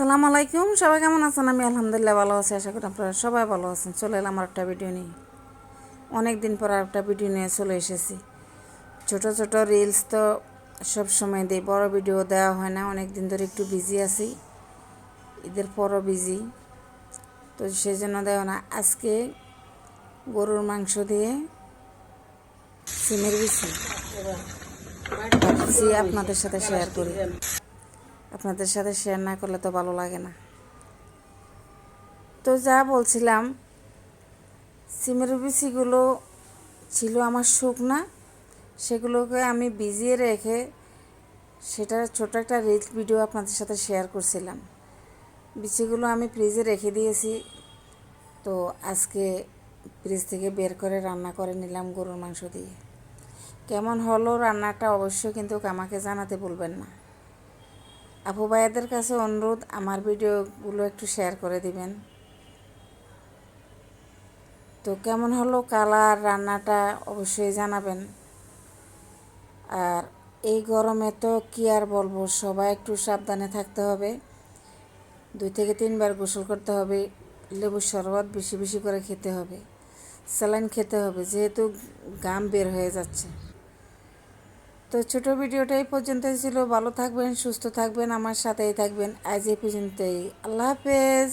সালাম আলাইকুম। সবাই কেমন আছেন? আমি আলহামদুলিল্লাহ ভালো আছি। আশা করি আপনারা সবাই ভালো আছেন। চলে এলাম আর একটা ভিডিও নিয়ে। অনেক দিন পর আর একটা ভিডিও নিয়ে চলে এসেছি। ছোট ছোট রিলস তো সব সময় দিই। বড় ভিডিও দেওয়া হয় না। অনেক দিন ধরে একটু বিজি আছি। ঈদের পরও বিজি তো সেই জন্য দেওয়া না। আজকে গরুর মাংস দিয়ে সিমের ভাবছি আপনাদের সাথে শেয়ার করি। আপনাদের সাথে শেয়ার না করলে তো ভালো লাগে না। তো যা বলছিলাম, সিমের বিচিগুলো ছিল আমার শুকনা, সেগুলোকে আমি ভিজিয়ে রেখে সেটা ছোট একটা রিল ভিডিও আপনাদের সাথে শেয়ার করছিলাম। বিচিগুলো আমি ফ্রিজে রেখে দিয়েছি। তো আজকে ফ্রিজ থেকে বের করে রান্না করে নিলাম গরুর মাংস দিয়ে। কেমন হলো রান্নাটা অবশ্যই কিন্তু আমাকে জানাতে বলবেন না। আপু ভাইয়াদের কাছে অনুরোধ, আমার ভিডিওগুলো একটু শেয়ার করে দিবেন। তো কেমন হলো কালার, রান্নাটা অবশ্যই জানাবেন। আর এই গরমে তো কী আর বলব, সবাই একটু সাবধানে থাকতে হবে। দুই থেকে তিনবার গোসল করতে হবে লেবুর শরবত বেশি বেশি করে খেতে হবে। স্যালাইন খেতে হবে, যেহেতু গাম বের হয়ে যাচ্ছে। তো ছোট ভিডিওটা এই পর্যন্তই ছিল। ভালো থাকবেন, সুস্থ থাকবেন, আমার সাথেই থাকবেন। আজ এই পর্যন্তই। আল্লাহ হাফেজ।